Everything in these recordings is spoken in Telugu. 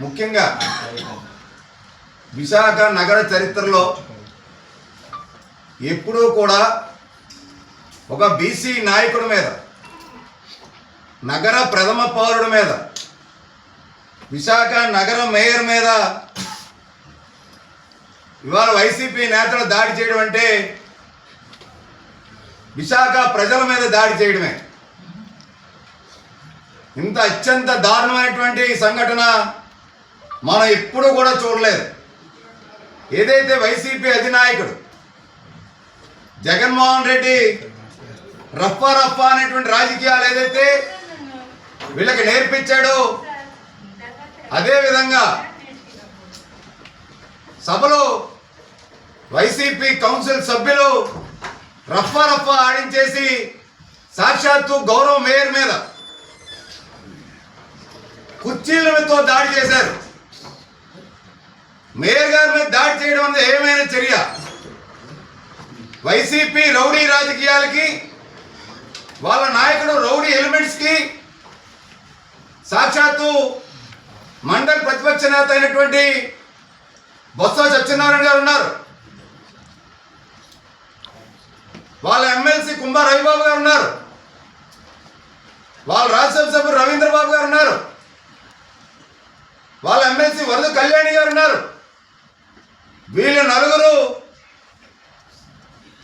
ముఖ్యంగా విశాఖ నగర చరిత్రలో ఎప్పుడూ కూడా ఒక బీసీ నాయకుడి మీద నగర ప్రథమ పౌరుడి మీద విశాఖ నగర మేయర్ మీద ఇవాళ వైసీపీ నేతలు దాడి చేయడం అంటే విశాఖ ప్రజల మీద దాడి చేయడమే. ఇంత అత్యంత దారుణమైనటువంటి సంఘటన మనం ఎప్పుడూ కూడా చూడలేదు. ఏదైతే వైసీపీ అధినాయకుడు జగన్మోహన్ రెడ్డి రఫా రఫా అనేటువంటి రాజకీయాలు ఏదైతే వీళ్ళకి నేర్పించాడో అదే విధంగా సభలో వైసీపీ కౌన్సిల్ సభ్యులు రఫా రఫా ఆడించేసి సాక్షాత్తు గౌరవ మేయర్ మీద కుర్చీలతో దాడి చేశారు. మేయర్ గారి మీద దాడి చేయడం అనేది ఏమైనా చర్య? వైసీపీ రౌడీ రాజకీయాలకి వాళ్ళ నాయకుడు రౌడీ ఎలిమెంట్స్కి సాక్షాత్తు మండల్ ప్రతిపక్ష నేత అయినటువంటి బొత్స సత్యనారాయణ గారు ఉన్నారు. వాళ్ళ ఎమ్మెల్సీ కుంభా రవిబాబు గారు ఉన్నారు. వాళ్ళ రాజ్యసభ సభ్యులు రవీంద్రబాబు గారు ఉన్నారు. వాళ్ళ ఎమ్మెల్సీ వరద కళ్యాణి గారు ఉన్నారు. వీళ్ళు నలుగురు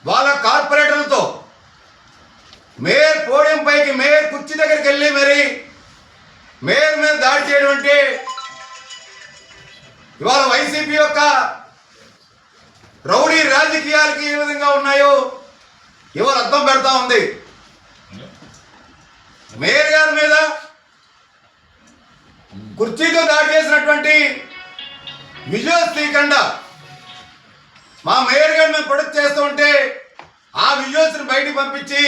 వాళ్ళ కార్పొరేటర్లతో మేయర్ పోడియం పైకి మేయర్ కుర్చీ దగ్గరికి వెళ్ళి మరి మేయర్ మీద దాడి చేయడం అంటే ఇవాళ వైసీపీ యొక్క రౌడీ రాజకీయాలకి ఏ విధంగా ఉన్నాయో ఇవాళ అర్థం పెడతా ఉంది. మేయర్ గారి మీద కుర్చీతో దాడి చేసినటువంటి విజయ శ్రీకండ మా మేయర్ గారు మేము ప్రొడక్ట్ చేస్తూ ఉంటే ఆ విజువల్స్ని బయటికి పంపించి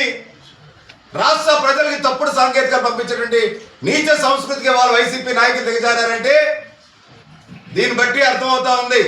రాష్ట్ర ప్రజలకి తప్పుడు సాంకేతికాలు పంపించేటువంటి నీచ సంస్కృతికి వాళ్ళు వైసీపీ నాయకులు దిగజారారంటే దీన్ని బట్టి అర్థమవుతా ఉంది.